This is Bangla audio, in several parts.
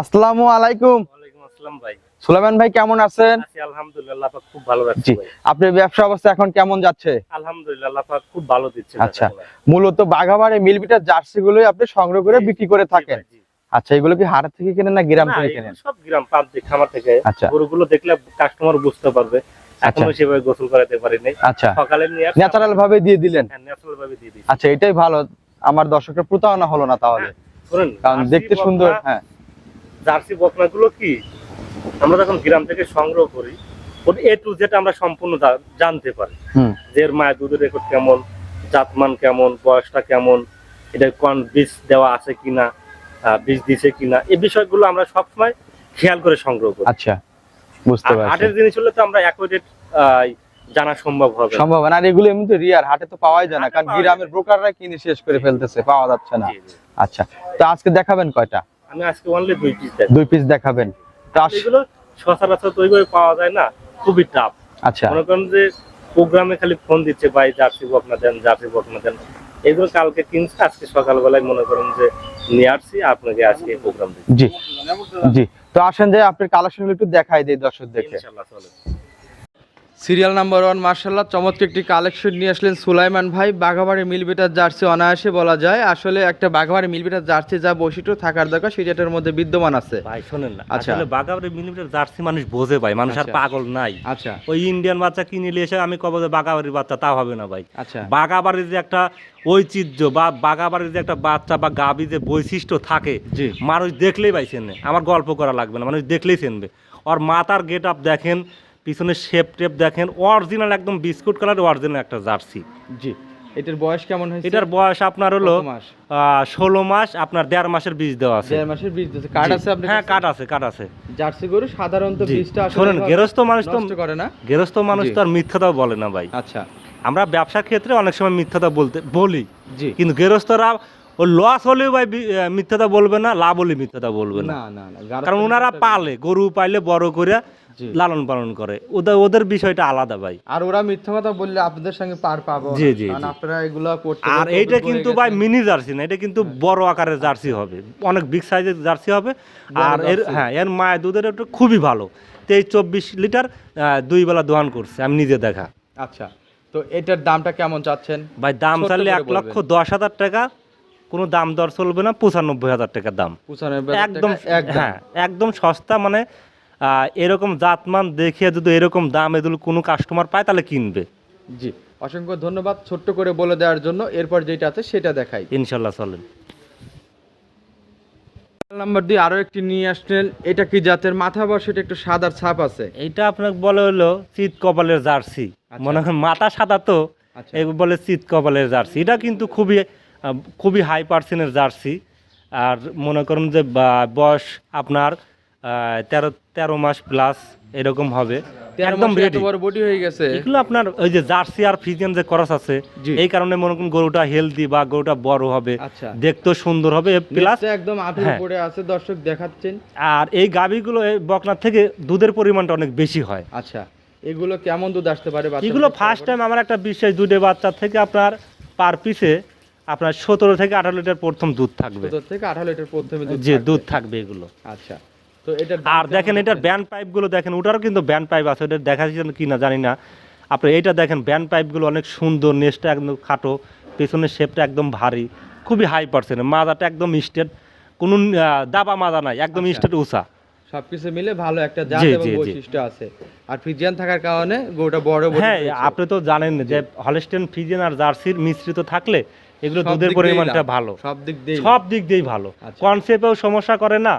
আসসালামু আলাইকুম। সুলাইমান ভাই কেমন আছেন? আছি আলহামদুলিল্লাহ খুব ভালো রাখছি আপনার ব্যবসা অবস্থা এখন কেমন যাচ্ছে? আলহামদুলিল্লাহ খুব ভালো দিচ্ছে আচ্ছা। মূলত বাঘাবাড়ি মিলবিটার জার্সি গুলোই আপনি সংগ্রহ করে বিক্রি করে থাকেন। আচ্ছা এগুলো কি হাট থেকে কেনেন না গ্রাম থেকে কেনেন? সব গ্রাম প্রান্তিক খামার থেকে। আচ্ছা। গরুগুলো দেখলে কাস্টমার বুঝতে পারবে। এখনও সেভাবে গোসল করাতে পারিনি। আচ্ছা। সকালে নিয়ে ন্যাচারাল ভাবে দিয়ে দিলেন? ন্যাচারাল ভাবে দিয়ে দিই আচ্ছা এটাই ভালো। আমার দর্শকের প্রতারণা হলো না তাহলে। কারণ দেখতে সুন্দর হ্যাঁ। জার্সি বকনাগুলো কি? আমরা যখন গ্রাম থেকে সংগ্রহ করি ওর এ টু যেটা আমরা সম্পূর্ণ জানতে পারি। যে এর মায়ের দুধের রেকর্ড কেমন জাতমান কেমন বয়সটা কেমন এটা কোন বীজ দেওয়া আছে কিনা বীজ দিছে কিনা এই বিষয়গুলো আমরা সবসময় খেয়াল করে সংগ্রহ করি। আচ্ছা বুঝতে পারছি। হাটের জিনিস হলে তো আমরা অ্যাকুরেট জানা সম্ভব হবে। সম্ভব না আর এগুলো এমনি রিয়ার হাটে তো পাওয়াই যায় না কারণ গ্রামের ব্রোকাররা কিনে শেষ করে ফেলতেছে পাওয়া যাচ্ছে না। আচ্ছা তো আজকে দেখাবেন কয়টা? আমি আজকে অনলি দুই পিস দুই পিস দেখাবেন। তো এগুলো সচরাচর তো ওইভাবে পাওয়া যায় না খুবই টাফ আচ্ছা। মনে করেন যে প্রোগ্রামে খালি ফোন দিচ্ছে ভাই জার্সি বকনা দেন জার্সি বকনা দেন। এগুলো কালকে কিনছে আজকে সকালবেলায় মনে করেন যে নিয়ে আসছি আপনাকে আজকে প্রোগ্রাম দিচ্ছি। জি জি। তো আসেন যে আপনার কালেকশন একটু দেখাই দিই দর্শক দেখে ইনশাআল্লাহ চলে। সিরিয়াল নাম্বার ওয়ান মার্শাল্লাহ চমৎকার একটি কালেকশন নিয়ে আসলেন সুলাইমান ভাই। বাঘাবাড়ি মিলবিটার জার্সি অনায়াসে বলা যায়। আসলে একটা বাঘাবাড়ি মিলবিটার জার্সি যা বৈশিষ্ট্য থাকার দরকার সেই সেটার মধ্যে বিদ্যমান আছে। ভাই শোনেন না। আচ্ছা। আসলে বাগাবাড়ি মিলিমিটার জার্সি মানুষ বোঝে ভাই মানুষ আর আচ্ছা। পাগল নাই। আচ্ছা। ওই ইন্ডিয়ান বাচ্চা কিনে নিয়ে এসে আমি কব যে বাগাবাড়ির বাচ্চা তা হবে না ভাই। আচ্ছা। বাঘাবাড়ির যে একটা ঐতিহ্য বা বাগাবাড়ির যে একটা বাচ্চা বা গাবি যে বৈশিষ্ট্য থাকে মানুষ দেখলেই ভাই চেনে। আমার গল্প করা লাগবে না মানুষ দেখলেই চেনবে। আর মাথার গেট আপ দেখেন পিছনে শেপ টেপ দেখেন অরিজিনাল একদম বিস্কুট কালার অরিজিনাল একটা জার্সি। জি এটার বয়স কেমন হয়েছে? এটার বয়স আপনার হলো? ষোলো মাস আপনার দেড় মাসের বীজ দেওয়া আছে। দেড় মাসের বীজ দিয়েছে জি। আছে আপনার হ্যাঁ? কাট আছে কাট আছে। জার্সি গরু সাধারণত বীজটা শোনেন গেরস্থ মানুষ তো করে না। গেরস্থ মানুষ তো আর মিথ্যাটাও বলে না ভাই। আচ্ছা। আমরা ব্যবসার ক্ষেত্রে অনেক সময় মিথ্যাটা বলতে বলি। জি। কিন্তু গেরস্থরা ও লস হলেও ভাই মিথ্যাটা বলবে না লাভ হলে মিথ্যাটা বলবে না। না না না কারণ ওনারা পালে গরু পাইলে বড় করে লালন পালন করে। ওদের ওদের বিষয়টা আলাদা ভাই। আর ওরা মিথ্যা কথা বললে আপনাদের সঙ্গে পার পাবো জি, জি, আপনারা এগুলো করতে আর এইটা কিন্তু ভাই মিনি জার্সি না এটা কিন্তু বড় আকারের জার্সি হবে। অনেক বিগ সাইজের জার্সি হবে। আর এর হ্যাঁ এর মায়ের দুধের একটু খুবই ভালো। তেইশ চব্বিশ লিটার দুই বেলা দোয়ান করছে আমি নিজে দেখা। আচ্ছা তো এটার দামটা কেমন চাচ্ছেন? ভাই দাম চাইলে এক লক্ষ দশ হাজার টাকা কোনো দাম দর চলবে না পঁচানব্বই হাজার টাকা দাম। একদম হ্যাঁ একদম সস্তা মানে এরকম জাতমান দেখে যদি এরকম দাম এগুলো কোনো কাস্টমার পায় তাহলে কিনবে। জি অসংখ্য ধন্যবাদ ছোট্ট করে বলে দেওয়ার জন্য। এরপর যেটা আছে সেটা দেখাই। ইনশাল্লাহ চলেন। নাম্বার দিয়ে আরও একটি নিয়ে আসলেন। এটা কি জাতের মাথা বসে একটু সাদার ছাপ আছে? এইটা আপনাকে বলে হলো চিত কপালের জার্সি। আচ্ছা। মনে হয় মাথা সাদা তো আচ্ছা। বলে চিত কপালের জার্সি। এটা কিন্তু খুবই খুবই হাই পার্সেন্টের জার্সি। আর মনে করুন যে বয়স আপনার তেরো তেরো মাস প্লাস এরকম হবে। একদম রেডি বডি হয়ে গেছে। এগুলো আপনার ওই যে জার্সি আর ফ্রিজিয়ান যে ক্রস আছে। এই কারণে মনে করুন গরুটা হেলদি বা গরুটা বড় হবে। আচ্ছা। দেখতেও সুন্দর হবে। প্লাস একদম আঠের হ্যাঁ। উপরে আছে দর্শক দেখাচ্ছেন। আর এই গাভীগুলো এই বকনার থেকে দুধের পরিমাণটা অনেক বেশি হয়। আচ্ছা এগুলো কেমন দুধ আসতে পারে এগুলো ফার্স্ট টাইম আমার একটা বিশেষ দুধে বাচ্চা থেকে আপনার পার পিসে আপনার সতেরো থেকে আঠারো লিটার প্রথম দুধ থাকবে থেকে আঠারো লিটার প্রথমে দুধ যে। দুধ থাকবে এগুলো আচ্ছা তো দাম আর দেখেন এটার? ব্যান্ড পাইপগুলো দেখেন ওটারও কিন্তু ব্যান্ড পাইপ আছে ওটা দেখা যাচ্ছে কি না জানি না আপনি এইটা দেখেন ব্যান্ড পাইপগুলো অনেক সুন্দর নেসটা একদম খাটো পেছনের শেপটা একদম ভারী খুবই হাই পার্সেন্ট মাজাটা একদম স্টেট কোনো দাবা মাজা নাই একদম আচ্ছা। স্টেট উষা সবকিছু মিলে ভালো একটা জাত এবং। বৈশিষ্ট্য আছে। আর ফ্রিজিয়ান থাকার কারণে গরুটা বড় বড় হ্যাঁ আপনি তো জানেন যে হলস্টেন ফ্রিজিয়ান আর জার্সির মিশ্রিত থাকলে এগুলো দুধের পরিমাণটা ভালো। সব দিক দিয়ে সব দিক দিয়েই ভালো। আচ্ছা। কনসেপ্টেও সমস্যা করে না।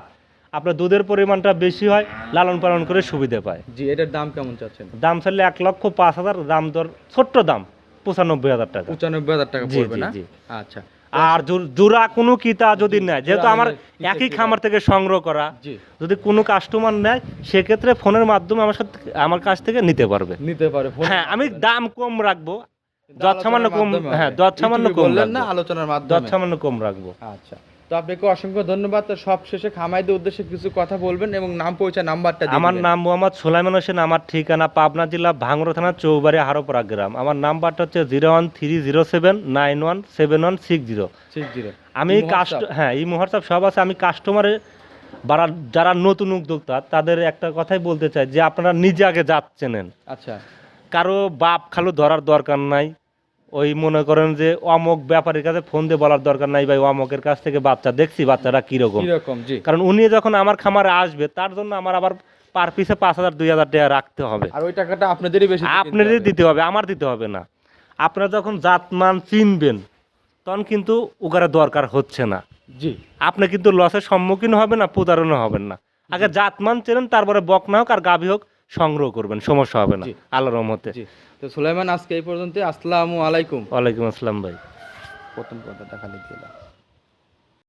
আপনার দুধের পরিমাণটা বেশি হয় লালন পালন করে সুবিধা পায়। জি এটার দাম কেমন চাচ্ছেন? দাম চাইলে এক লক্ষ পাঁচ হাজার দাম দর ছোট্ট দাম পঁচানব্বই হাজার টাকা। পঁচানব্বই হাজার টাকা পড়বে না? আচ্ছা। আর জোড়া কোনো কিতা যদি নেয় যেহেতু আমার একই খামার থেকে সংগ্রহ করা যদি কোনো কাস্টমার নেয় সেক্ষেত্রে ফোনের মাধ্যমে আমার সাথে আমার কাছ থেকে নিতে পারবে। নিতে পারে হ্যাঁ আমি দাম কম রাখব যৎসামান্য সামান্য কম হ্যাঁ যৎসামান্য সামান্য কম না আলোচনার মাধ্যমে। সামান্য কম রাখব। আচ্ছা। তো আপনাকে অসংখ্য ধন্যবাদ। তো সব শেষে খামাইদের উদ্দেশ্যে কিছু কথা বলবেন এবং নাম পরিচয় নাম্বারটা আমার। নাম মোহাম্মদ সোলাইমান হোসেন আমার ঠিকানা পাবনা জেলা ভাঙড়া থানা চৌবাড়ি হারোপাড়া গ্রাম। আমার নাম্বারটা হচ্ছে zero one three zero seven nine one seven one six zero. Six zero. আমি কাস্ট হ্যাঁ এই হোয়াটসঅ্যাপ সব আছে। আমি কাস্টমারের বারা যারা নতুন উদ্যোক্তা তাদের একটা কথাই বলতে চাই যে আপনারা নিজে আগে যাচ্ছেন আচ্ছা। কারও বাপ খালো ধরার দরকার নাই। ওই মনে করেন যে অমক ব্যাপারীর কাছে ফোন দিয়ে বলার দরকার নাই ভাই অমকের কাছ থেকে বাচ্চা দেখছি বাচ্চাটা কীরকম। কারণ উনি যখন আমার খামারে আসবে তার জন্য আমার আবার পার পিসে পাঁচ হাজার দুই হাজার টাকা রাখতে হবে। আর ওই টাকাটা আপনাদেরই বেশি হবে। দিতে হবে আমার দিতে হবে না। আপনারা যখন জাতমান চিনবেন তখন কিন্তু ওখানে দরকার হচ্ছে না। জি। আপনি কিন্তু লসের সম্মুখীন হবেন না প্রতারণা হবেন না। আগে জাতমান চেনেন তারপরে বকনা হোক আর গাভী হোক সংগ্রহ করবেন সমস্যা হবে না আল্লাহর আল্লাহ রহমতে তো সুলাইমান আজকে এই পর্যন্ত আসসালামু আলাইকুম। ওয়ালাইকুম আসসালাম ভাই। প্রথম কথা দেখালে দিলাম